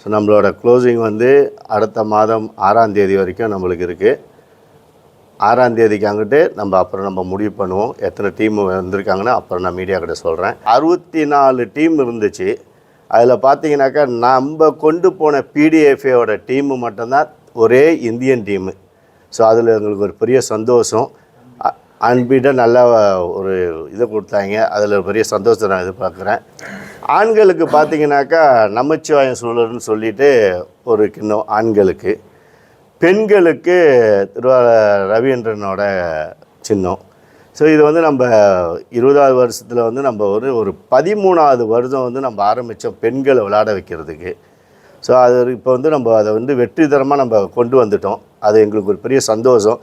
So நம்மளோட closing வந்து அடுத்த மாதம் ஆறாம் தேதி வரைக்கும் நம்மளுக்கு இருக்குது ஆறாம் தேதிக்கு அங்கிட்டு நம்ம அப்புறம் நம்ம முடிவு பண்ணுவோம். எத்தனை டீம் வந்திருக்காங்கன்னு அப்புறம் நான் மீடியா கிட்ட சொல்கிறேன் அறுபத்தி நாலு டீம் இருந்துச்சு. அதில் பார்த்தீங்கன்னாக்கா நம்ம கொண்டு போன பிடிஎஃப்ஏவோட டீமு மட்டும்தான் ஒரே இந்தியன் டீமு ஸோ அதில் எங்களுக்கு ஒரு பெரிய சந்தோஷம். அன்பிட்ட நல்ல ஒரு இதை கொடுத்தாங்க. அதில் பெரிய சந்தோஷத்தை நான் எதிர்பார்க்குறேன். ஆண்களுக்கு பார்த்தீங்கன்னாக்கா நமச்சிவாயம் சூழல்னு சொல்லிட்டு ஒரு கிண்ணம் ஆண்களுக்கு. பெண்களுக்கு திருவா ரவீந்திரனோட சின்னம். ஸோ இது வந்து நம்ம இருபதாவது வருஷத்தில் வந்து நம்ம ஒரு ஒரு பதிமூணாவது வருடம் வந்து நம்ம ஆரம்பித்தோம் பெண்களை விளையாட வைக்கிறதுக்கு. ஸோ அது இப்போ வந்து நம்ம அதை வந்து வெற்றிதரமாக நம்ம கொண்டு வந்துட்டோம். அது எங்களுக்கு ஒரு பெரிய சந்தோஷம்.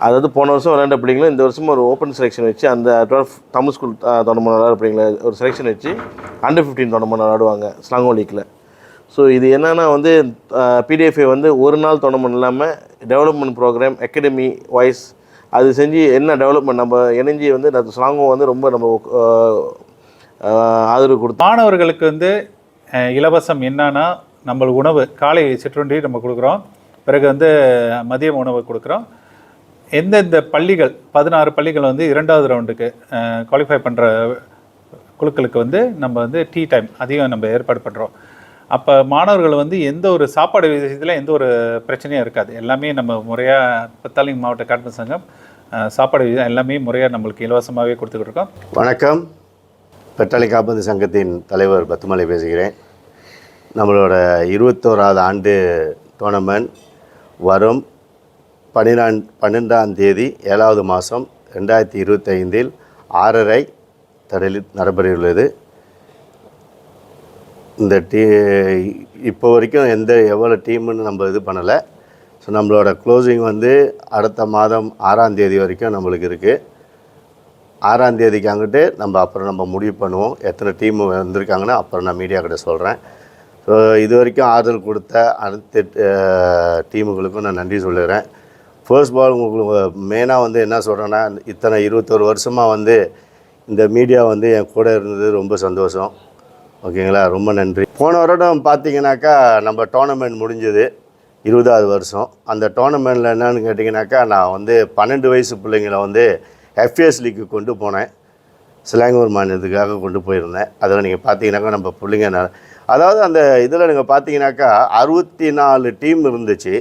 அதாவது போன வருஷம் விளையாண்ட பிள்ளைங்களும் இந்த வருஷம் ஒரு ஓப்பன் செலெக்ஷன் வச்சு அந்த டுவெல் தமிழ் ஸ்கூல் தொடர்பான விளையாட பிள்ளைங்கள ஒரு செலெக்ஷன் வச்சு அண்டர் ஃபிஃப்டீன் தொடர்பான விளையாடுவாங்க ஸ்லாங்கோ லீக்கில் ஸோ இது என்னென்னா வந்து பிடிஎஃப்ஐ வந்து ஒரு நாள் தொடர்பு இல்லாமல் டெவலப்மெண்ட் ப்ரோக்ராம் அகாடமி வாய்ஸ் அது செஞ்சு என்ன டெவலப்மெண்ட் நம்ம இணைஞ்சி வந்து அந்த ஸ்லாங்கோ வந்து ரொம்ப நம்ம ஆதரவு கொடுத்து மாணவர்களுக்கு வந்து இலவசம் என்னன்னா நம்மளுக்கு உணவு காலை சிற்றுண்டி நம்ம கொடுக்குறோம். பிறகு வந்து மதியம் உணவு கொடுக்குறோம். எந்தெந்த பள்ளிகள் பதினாறு பள்ளிகள் வந்து இரண்டாவது ரவுண்டுக்கு குவாலிஃபை பண்ணுற குழுக்களுக்கு வந்து நம்ம வந்து டீ டைம் அதிகம் நம்ம ஏற்பாடு பண்ணுறோம் அப்போ மாணவர்கள் வந்து எந்த ஒரு சாப்பாடு விஷயத்தில் எந்த ஒரு பிரச்சனையும் இருக்காது. எல்லாமே நம்ம முறையாக பத்தாலிங் மாவட்ட காட்பு சங்கம் சாப்பாடு விஷயம் எல்லாமே முறையாக நம்மளுக்கு இலவசமாகவே கொடுத்துக்கிட்டு இருக்கோம் வணக்கம். பெட்டாளி காப்பந்து சங்கத்தின் தலைவர் பத்துமலை பேசுகிறேன். நம்மளோட இருபத்தோராவது ஆண்டு டோர்னமெண்ட் வரும். பன்னிரெண்டு பன்னெண்டாம் தேதி ஏழாவது மாதம் ரெண்டாயிரத்தி இருபத்தைந்தில் ஆறரை தடலில் நடைபெறவுள்ளது. இந்த டீ இப்போ வரைக்கும் எந்த எவ்வளோ டீமுன்னு நம்ம இது பண்ணலை. ஸோ நம்மளோட க்ளோசிங் வந்து அடுத்த மாதம் ஆறாம் தேதி வரைக்கும் நம்மளுக்கு இருக்குது ஆறாம் தேதிக்கு அங்கிட்டு நம்ம அப்புறம் நம்ம முடிவு பண்ணுவோம். எத்தனை டீம் வந்திருக்காங்கன்னு அப்புறம் நான் மீடியா கிட்ட சொல்கிறேன் ஸோ இது வரைக்கும் ஆறுதல் கொடுத்த அனைத்து டீமுகளுக்கும் நான் நன்றி சொல்லுகிறேன். ஃபர்ஸ்ட் பால் உங்களுக்கு மெயினாக வந்து என்ன சொல்கிறேன்னா இத்தனை இருபத்தொரு வருஷமாக வந்து இந்த மீடியா வந்து என் கூட இருந்தது ரொம்ப சந்தோஷம். ஓகேங்களா? ரொம்ப நன்றி. போன வருடம் பார்த்தீங்கன்னாக்கா நம்ம டோர்னமெண்ட் முடிஞ்சது. இருபதாவது வருஷம். அந்த டோர்னமெண்ட்டில் என்னன்னு கேட்டிங்கனாக்கா நான் வந்து பன்னெண்டு வயசு பிள்ளைங்களை வந்து எஃப்எஸ் லீக்கு கொண்டு போனேன். சிலாங்கூர் மாநிலத்துக்காக கொண்டு போயிருந்தேன். அதில் நீங்கள் பார்த்தீங்கன்னாக்கா நம்ம பிள்ளைங்க அதாவது அந்த இதில் நீங்கள் பார்த்தீங்கன்னாக்கா அறுபத்தி நாலு டீம் இருந்துச்சு.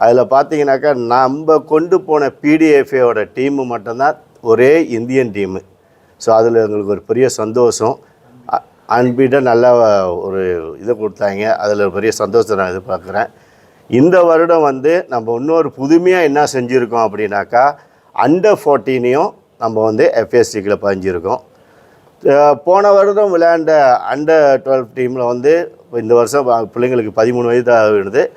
அதில் பார்த்தீங்கன்னாக்கா நம்ம கொண்டு போன பிடிஎஃப்ஏவோட டீமு மட்டும்தான் ஒரே இந்தியன் டீமு ஸோ அதில் எங்களுக்கு ஒரு பெரிய சந்தோஷம். அன்பீட்ட நல்ல ஒரு இதை கொடுத்தாங்க. அதில் பெரிய சந்தோஷத்தை நான் எதிர்பார்க்குறேன். இந்த வருடம் வந்து நம்ம இன்னொரு புதுமையாக என்ன செஞ்சுருக்கோம் அப்படின்னாக்கா அண்டர் ஃபோர்டீனையும் நம்ம வந்து எஃப்எஸ்டிக்கில் பதிஞ்சிருக்கோம். போன வருடம் விளையாண்ட அண்டர் டுவெல் டீமில் வந்து இந்த வருஷம் பிள்ளைங்களுக்கு பதிமூணு வயது தான்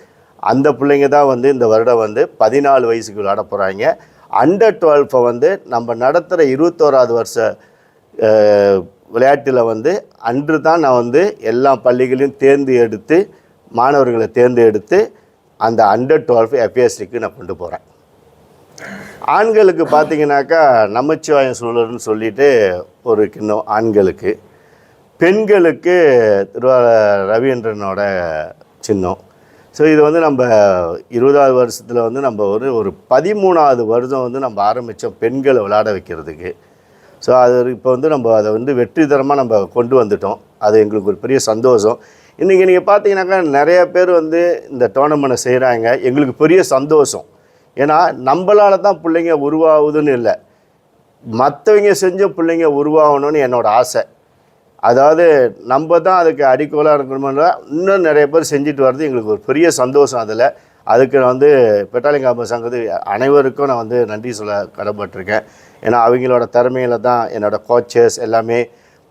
அந்த பிள்ளைங்க தான் வந்து இந்த வருடம் வந்து பதினாலு வயசுக்கு விளையாட போகிறாங்க அண்டர் டுவெல்ஃபை வந்து நம்ம நடத்துகிற இருபத்தோராவது வருஷ விளையாட்டில் வந்து அன்று தான் நான் வந்து எல்லா பள்ளிகளையும் தேர்ந்து எடுத்து மாணவர்களை தேர்ந்து எடுத்து அந்த அண்டர் டுவெல்ஃப் எஃப்எஸ்டிக்கு நான் கொண்டு போகிறேன் ஆண்களுக்கு பார்த்தீங்கன்னாக்கா நமச்சிவாயம் சூழல்னு சொல்லிட்டு ஒரு கிண்ணம் ஆண்களுக்கு. பெண்களுக்கு திருவா ரவீந்திரனோட சின்னம். ஸோ இது வந்து நம்ம இருபதாவது வருஷத்தில் வந்து நம்ம ஒரு ஒரு பதிமூணாவது வருஷம் வந்து நம்ம ஆரம்பித்தோம் பெண்களை விளையாட வைக்கிறதுக்கு. ஸோ அது இப்போ வந்து நம்ம அதை வந்து வெற்றிகரமாக நம்ம கொண்டு வந்துட்டோம். அது எங்களுக்கு ஒரு பெரிய சந்தோஷம். இன்றைக்கி நீங்கள் பார்த்தீங்கன்னாக்கா நிறைய பேர் வந்து இந்த டோர்னமெண்ட்டை செய்கிறாங்க எங்களுக்கு பெரிய சந்தோஷம். ஏன்னா நம்மளால தான் பிள்ளைங்க உருவாகுதுன்னு இல்லை. மற்றவங்க செஞ்ச பிள்ளைங்க உருவாகணும்னு என்னோடய ஆசை. அதாவது நம்ம தான் அதுக்கு அடிக்கோலாக இருக்கணும்னா இன்னும் நிறைய பேர் செஞ்சுட்டு வர்றது எங்களுக்கு ஒரு பெரிய சந்தோஷம் அதில். அதுக்கு நான் வந்து பெட்டாலிங்காம சங்கத்து அனைவருக்கும் நான் வந்து நன்றி சொல்ல கடப்பட்டிருக்கேன் ஏன்னா அவங்களோட திறமையில தான் என்னோட கோச்சஸ் எல்லாமே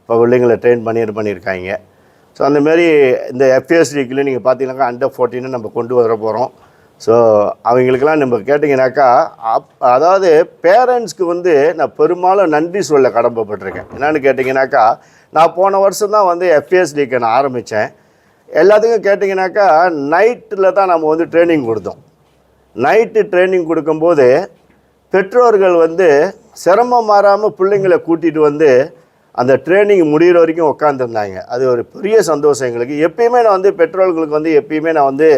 இப்போ பிள்ளைங்களை ட்ரெயின் பண்ணி இது பண்ணியிருக்காங்க. ஸோ அந்தமாரி இந்த எஃப்எஸ்டிக்குள்ளே நீங்கள் பார்த்தீங்கன்னாக்கா அண்டர் ஃபோர்டீன்னு நம்ம கொண்டு வர போகிறோம் ஸோ அவங்களுக்கெல்லாம் நம்ம கேட்டிங்கனாக்கா அப் அதாவது பேரண்ட்ஸ்க்கு வந்து நான் பெரும்பாலும் நன்றி சொல்ல கடமைப்பட்டிருக்கேன். என்னென்னு கேட்டிங்கனாக்கா நான் போன வருஷம் தான் வந்து எஃப்எஸ் நான் ஆரம்பித்தேன். எல்லாத்துக்கும் கேட்டிங்கனாக்கா நைட்டில் தான் நம்ம வந்து ட்ரைனிங் கொடுத்தோம். நைட்டு ட்ரைனிங் கொடுக்கும்போது பெற்றோர்கள் வந்து சிரமம் மாறாமல் பிள்ளைங்களை கூட்டிகிட்டு வந்து அந்த ட்ரைனிங் முடிகிற வரைக்கும் உட்காந்துருந்தாங்க அது ஒரு பெரிய சந்தோஷம் எங்களுக்கு. எப்பயுமே நான் வந்து பெற்றோர்களுக்கு வந்து எப்பயுமே நான் வந்து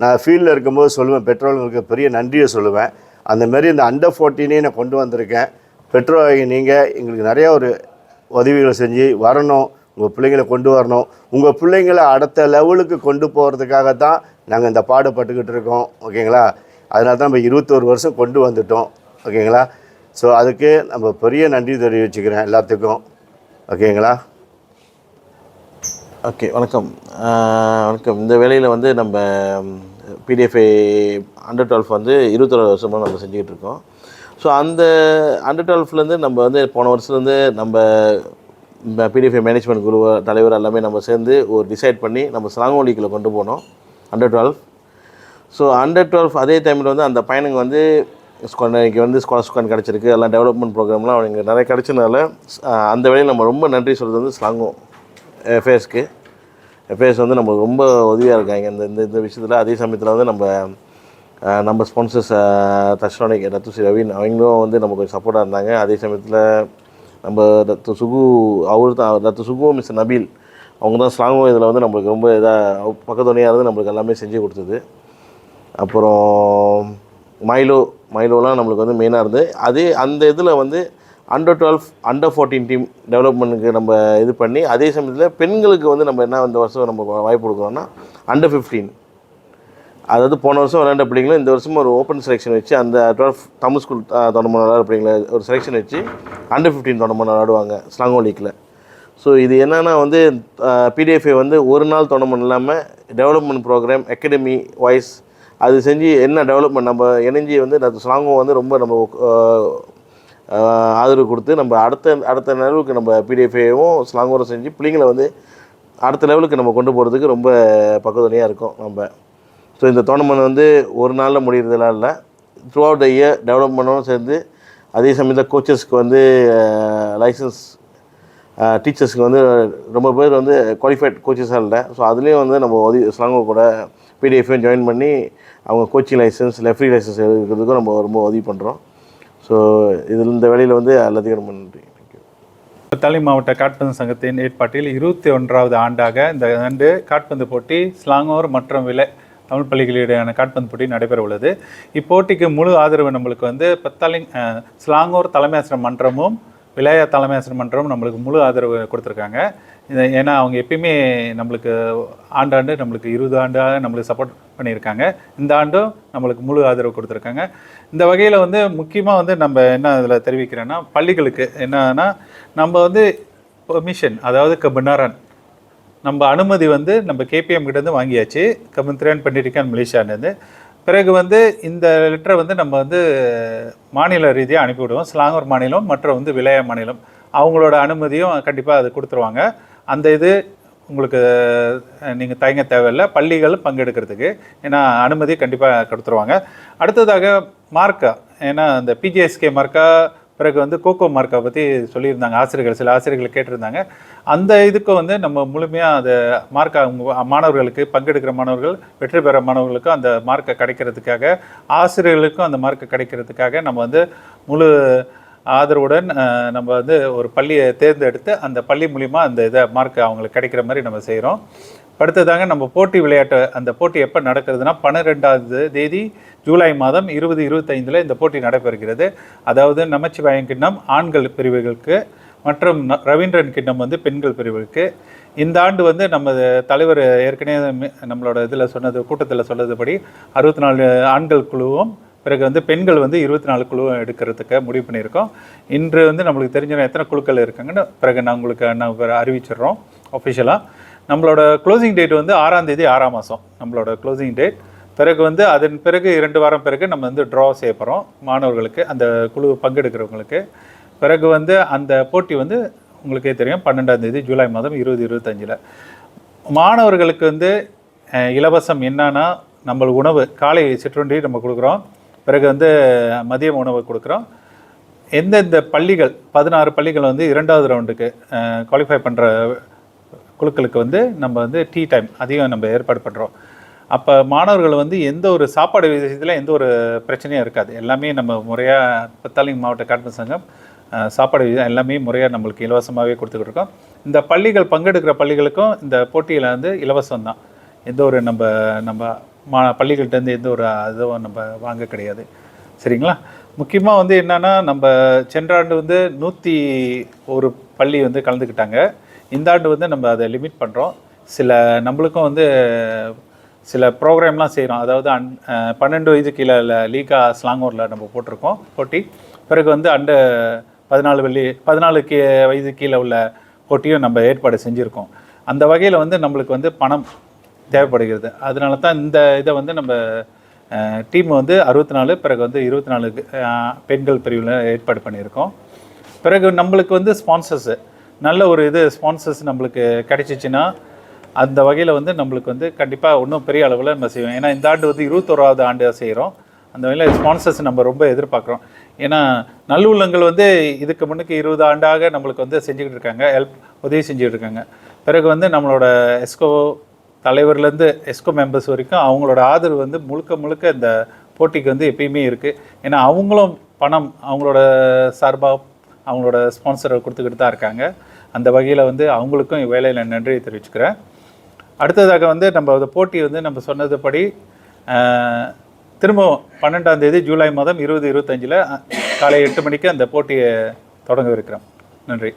நான் ஃபீல்டில் இருக்கும்போது சொல்லுவேன் பெட்ரோல்களுக்கு பெரிய நன்றியை சொல்லுவேன். அந்தமாரி இந்த அண்டர் ஃபோர்ட்டினே நான் கொண்டு வந்திருக்கேன். பெட்ரோல் நீங்கள் எங்களுக்கு நிறையா ஒரு உதவிகளை செஞ்சு வரணும். உங்கள் பிள்ளைங்களை கொண்டு வரணும். உங்கள் பிள்ளைங்களை அடுத்த லெவலுக்கு கொண்டு போகிறதுக்காக தான் நாங்கள் இந்த பாடுபட்டுக்கிட்டு இருக்கோம். ஓகேங்களா? அதனால தான் நம்ம இருபத்தோரு வருஷம் கொண்டு வந்துட்டோம். ஓகேங்களா? ஸோ அதுக்கு நம்ம பெரிய நன்றி தெரிவிச்சுக்கிறேன் எல்லாத்துக்கும். ஓகேங்களா? ஓகே வணக்கம். வணக்கம். இந்த வேலையில் வந்து நம்ம பிடிஎஃப்ஐ அண்டர் டுவெல்ஃப் வந்து இருபத்தொரு வருஷமாக நம்ம செஞ்சுக்கிட்டு இருக்கோம். ஸோ அந்த அண்டர் டுவெல்ஃப்லேருந்து நம்ம வந்து போன வருஷத்துலேருந்து நம்ம பிடிஎஃப்ஐ மேனேஜ்மெண்ட் குழு தலைவர் எல்லாமே நம்ம சேர்ந்து ஒரு டிசைட் பண்ணி நம்ம ஸ்லாங்கோலிக்கில் கொண்டு போனோம் under twelve so under twelve அதே டைமில் வந்து அந்த பையனுங்க வந்து இன்னைக்கு வந்து ஸ்காலர்ஷிப் கிடச்சிருக்கு. எல்லாம் டெவலப்மெண்ட் ப்ரோக்ராம்லாம் அவனுக்கு நிறைய கிடச்சதுனால அந்த வேலையில் நம்ம ரொம்ப நன்றி சொல்கிறது வந்து ஸ்லாங்கோ ஃபேஸ்க்கு ஃபேஸ் வந்து நம்மளுக்கு ரொம்ப உதவியாக இருக்காங்க. இந்த இந்த இந்த விஷயத்தில் அதே சமயத்தில் வந்து நம்ம நம்ம ஸ்பான்சர்ஸ் தஷ்ரானிக் ரத்து ஸ்ரீ ரவீன் அவங்களும் வந்து நமக்கு கொஞ்சம் சப்போர்ட்டாக இருந்தாங்க. அதே சமயத்தில் நம்ம ரத்து சுகு அவர் தான் ரத்து சுகு மிஸ்டர் நபீல் அவங்க தான் ஸ்லாங்கோ இதில் வந்து நம்மளுக்கு ரொம்ப இதாக பக்கத்துணையாக இருந்து நம்மளுக்கு எல்லாமே செஞ்சு கொடுத்தது. அப்புறம் மைலோ மைலோலாம் நம்மளுக்கு வந்து மெயினாக இருந்து அதே அந்த இதில் வந்து under twelve under fourteen team டெவலப்மெண்ட்டுக்கு நம்ம இது பண்ணி அதே சமயத்தில் பெண்களுக்கு வந்து நம்ம என்ன இந்த வருஷம் நம்ம வாய்ப்பு கொடுக்குறோம்னா அண்டர் ஃபிஃப்டீன் அதாவது போன வருஷம் விளையாண்ட பிள்ளைங்களும் இந்த வருஷம் ஒரு ஓப்பன் செலெக்ஷன் வச்சு அந்த டுவெல் தமிழ் ஸ்கூல் தொடர்பு விளையாட பிள்ளைங்கள ஒரு செலெக்ஷன் வச்சு அண்டர் ஃபிஃப்டீன் தொடர்பு விளையாடுவாங்க ஸ்லாங்கோ லீக்கில் ஸோ இது என்னென்னா வந்து பிடிஎஃப்ஏ வந்து ஒரு நாள் தொடர்பு இல்லாமல் டெவலப்மெண்ட் ப்ரோக்ராம் அகாடமி வைஸ் அது செஞ்சு என்ன டெவலப்மெண்ட் நம்ம இணைஞ்சி வந்து ஸ்லாங்கோ வந்து ரொம்ப நம்ம ஆதரவு கொடுத்து நம்ம அடுத்த அடுத்த லெவலுக்கு நம்ம பிடிஎஃப்ஐயும் ஸ்லாங்கோரம் செஞ்சு பிள்ளைங்களை வந்து அடுத்த லெவலுக்கு நம்ம கொண்டு போகிறதுக்கு ரொம்ப பக்கத்துணையாக இருக்கும் நம்ம. ஸோ இந்த டோர்னமெண்ட் வந்து ஒரு நாளில் முடிகிறதுலாம் இல்லை. த்ரூ அவுட் த இயர் டெவலப்மெண்ட்டும் சேர்ந்து அதே சமயத்தில் கோச்சஸ்க்கு வந்து லைசன்ஸ் டீச்சர்ஸ்க்கு வந்து ரொம்ப பேர் வந்து குவாலிஃபைட் கோச்சஸாக இல்லை. ஸோ அதுலேயும் வந்து நம்ம உதவி ஸ்லாங்கோ கூட பிடிஎஃப்ஐயும் ஜாயின் பண்ணி அவங்க கோச்சிங் லைசன்ஸ் லெஃப்ரி லைசன்ஸ் எடுக்கிறதுக்கும் நம்ம ரொம்ப உதவி பண்ணுறோம் ஸோ இதில் இந்த வேலையில் வந்து எல்லாத்துக்கும் ரொம்ப நன்றி. தலை மாவட்ட காட்பந்து சங்கத்தின் ஏற்பாட்டில் இருபத்தி ஒன்றாவது ஆண்டாக இந்த ஆண்டு காட்பந்து போட்டி ஸ்லாங்கோர் மற்றும் விலை தமிழ் பள்ளிகளிடையான காட்பந்து போட்டி நடைபெற உள்ளது. இப்போட்டிக்கு முழு ஆதரவு நம்மளுக்கு வந்து பத்தாலிங் ஸ்லாங்கோர் தலைமை மன்றமும் விளையா தலைமை மன்றமும் நம்மளுக்கு முழு ஆதரவு கொடுத்துருக்காங்க. ஏன்னா அவங்க எப்பயுமே நம்மளுக்கு ஆண்டாண்டு நம்மளுக்கு இருபது ஆண்டாக நம்மளுக்கு சப்போர்ட் பண்ணியிருக்காங்க. இந்த ஆண்டும் நம்மளுக்கு முழு ஆதரவு கொடுத்துருக்காங்க. இந்த வகையில் வந்து முக்கியமாக வந்து நம்ம என்ன இதில் தெரிவிக்கிறேன்னா பள்ளிகளுக்கு என்னன்னா நம்ம வந்து பெர்மிஷன் அதாவது கபினாரன் நம்ம அனுமதி வந்து நம்ம கேபிஎம் கிட்டேருந்து வாங்கியாச்சு. கமித்ரன் பண்ணிருக்கான் மலேசியாலேருந்து பிறகு வந்து இந்த லெட்டரை வந்து நம்ம வந்து மாநில ரீதியாக அனுப்பிவிடுவோம் ஸ்லாங்கூர் மாநிலம் மற்றும் வந்து விளைய மாநிலம். அவங்களோட அனுமதியும் கண்டிப்பாக அது கொடுத்துருவாங்க. அந்த இது உங்களுக்கு நீங்கள் தயங்க தேவையில்லை. பள்ளிகள் பங்கெடுக்கிறதுக்கு. ஏன்னா அனுமதி கண்டிப்பாக கொடுத்துருவாங்க. அடுத்ததாக மார்க்கா. ஏன்னா அந்த பிஜிஎஸ்கே மார்க்கா பிறகு வந்து கோகோ மார்க்கை பற்றி சொல்லியிருந்தாங்க. ஆசிரியர்கள் சில ஆசிரியர்கள் கேட்டிருந்தாங்க. அந்த இதுக்கு வந்து நம்ம முழுமையாக அதை மார்க்கா மாணவர்களுக்கு பங்கெடுக்கிற மாணவர்கள் வெற்றி பெற மாணவர்களுக்கும் அந்த மார்க்கை கிடைக்கிறதுக்காக ஆசிரியர்களுக்கும் அந்த மார்க்கை கிடைக்கிறதுக்காக நம்ம வந்து முழு ஆதரவுடன் நம்ம வந்து ஒரு பள்ளியை தேர்ந்தெடுத்து அந்த பள்ளி மூலிமா அந்த இதை மார்க் அவங்களுக்கு கிடைக்கிற மாதிரி நம்ம செய்கிறோம் அடுத்ததாங்க நம்ம போட்டி விளையாட்டு அந்த போட்டி எப்போ நடக்கிறதுனா பன்னிரெண்டாவது தேதி ஜூலை மாதம் இருபது இருபத்தைந்தில் இந்த போட்டி நடைபெறுகிறது. அதாவது நமச்சிவாயம் கிண்ணம் ஆண்கள் பிரிவுகளுக்கு மற்றும் ரவீந்திரன் கிண்ணம் வந்து பெண்கள் பிரிவுகளுக்கு. இந்த ஆண்டு வந்து நம்ம தலைவர் ஏற்கனவே நம்மளோட இதில் சொன்னது கூட்டத்தில் சொன்னதுபடி அறுபத்தி நாலு ஆண்கள் குழுவும் பிறகு வந்து பெண்கள் வந்து இருபத்தி நாலு குழு எடுக்கிறதுக்கு முடிவு பண்ணியிருக்கோம். இன்று வந்து நம்மளுக்கு தெரிஞ்ச எத்தனை குழுக்கள் இருக்காங்கன்னு பிறகு நான் உங்களுக்கு நான் அறிவிச்சிடுறோம் அஃபிஷியலாக நம்மளோட க்ளோசிங் டேட் வந்து ஆறாம் தேதி ஆறாம் மாதம் நம்மளோட க்ளோசிங் டேட் பிறகு வந்து அதன் பிறகு இரண்டு வாரம் பிறகு நம்ம வந்து ட்ரா செய்ய போகிறோம் மாணவர்களுக்கு அந்த குழு பங்கெடுக்கிறவங்களுக்கு. பிறகு வந்து அந்த போட்டி வந்து உங்களுக்கே தெரியும் பன்னெண்டாம் தேதி ஜூலை மாதம் இருபது இருபத்தஞ்சில். மாணவர்களுக்கு வந்து இலவசம் என்னன்னா நம்ம உணவு காலை சிற்றுண்டி நம்ம கொடுக்குறோம். பிறகு வந்து மதியம் உணவு கொடுக்குறோம். எந்தெந்த பள்ளிகள் பதினாறு பள்ளிகள் வந்து இரண்டாவது ரவுண்டுக்கு குவாலிஃபை பண்ணுற குழுக்களுக்கு வந்து நம்ம வந்து டீ டைம் அதிகம் நம்ம ஏற்பாடு பண்ணுறோம் அப்போ மாணவர்கள் வந்து எந்த ஒரு சாப்பாடு விஷயத்தில் எந்த ஒரு பிரச்சனையும் இருக்காது. எல்லாமே நம்ம முறையாக பத்தாலிங் மாவட்ட காட்பன் சங்கம் சாப்பாடு விதம் எல்லாமே முறையாக நம்மளுக்கு இலவசமாகவே கொடுத்துக்கிட்டு இருக்கோம். இந்த பள்ளிகள் பங்கெடுக்கிற பள்ளிகளுக்கும் இந்த போட்டியில் வந்து இலவசம் தான் எந்த ஒரு நம்ம நம்ம மா பள்ளிகள்கிட்டேருந்து எந்த ஒரு இதுவும் நம்ம வாங்க கிடையாது. சரிங்களா? முக்கியமாக வந்து என்னென்னா நம்ம சென்ற ஆண்டு வந்து நூற்றி ஒரு பள்ளி வந்து கலந்துக்கிட்டாங்க. இந்த ஆண்டு வந்து நம்ம அதை லிமிட் பண்ணுறோம் சில நம்மளுக்கும் வந்து சில ப்ரோக்ராம்லாம் செய்கிறோம் அதாவது அன் பன்னெண்டு வயது கீழே லீகா ஸ்லாங்கூரில் நம்ம போட்டிருக்கோம் போட்டி. பிறகு வந்து அண்டு பதினாலு வெள்ளி பதினாலு கீ வயது கீழே உள்ள போட்டியும் நம்ம ஏற்பாடு செஞ்சுருக்கோம். அந்த வகையில் வந்து நம்மளுக்கு வந்து பணம் தேவைப்படுகிறது. அதனால தான் இந்த இதை வந்து நம்ம டீம் வந்து அறுபத்தி நாலு பிறகு வந்து இருபத்தி நாலு பெண்கள் பிரிவில் ஏற்பாடு பண்ணியிருக்கோம். பிறகு நம்மளுக்கு வந்து ஸ்பான்சர்ஸு நல்ல ஒரு இது ஸ்பான்சர்ஸ் நம்மளுக்கு கிடைச்சிச்சின்னா அந்த வகையில் வந்து நம்மளுக்கு வந்து கண்டிப்பாக இன்னும் பெரிய அளவில் நம்ம செய்வோம். ஏன்னா இந்த ஆண்டு வந்து இருபத்தோராவது ஆண்டு செய்கிறோம் அந்த வகையில் ஸ்பான்சர்ஸ் நம்ம ரொம்ப எதிர்பார்க்குறோம். ஏன்னா நல்லுள்ளங்கள் வந்து இதுக்கு முன்னுக்கு இருபது ஆண்டாக நம்மளுக்கு வந்து செஞ்சுக்கிட்டு இருக்காங்க. ஹெல்ப் உதவி செஞ்சுக்கிட்டு இருக்காங்க. பிறகு வந்து நம்மளோட எஸ்கோ தலைவர்லேருந்து எஸ்கோ மெம்பர்ஸ் வரைக்கும் அவங்களோட ஆதரவு வந்து முழுக்க முழுக்க இந்த போட்டிக்கு வந்து எப்பயுமே இருக்குது ஏன்னா அவங்களும் பணம் அவங்களோட சார்பாக அவங்களோட ஸ்பான்சரை கொடுத்துக்கிட்டு தான் இருக்காங்க. அந்த வகையில் வந்து அவங்களுக்கும் வேலையில் நன்றியை தெரிவிச்சுக்கிறேன். அடுத்ததாக வந்து நம்ம அந்த போட்டி வந்து நம்ம சொன்னதுபடி அஹ், திரும்பவும் பன்னெண்டாம் தேதி ஜூலை மாதம் இருபது இருபத்தஞ்சில் காலை எட்டு மணிக்கு அந்த போட்டியை தொடங்க இருக்கிறோம் நன்றி.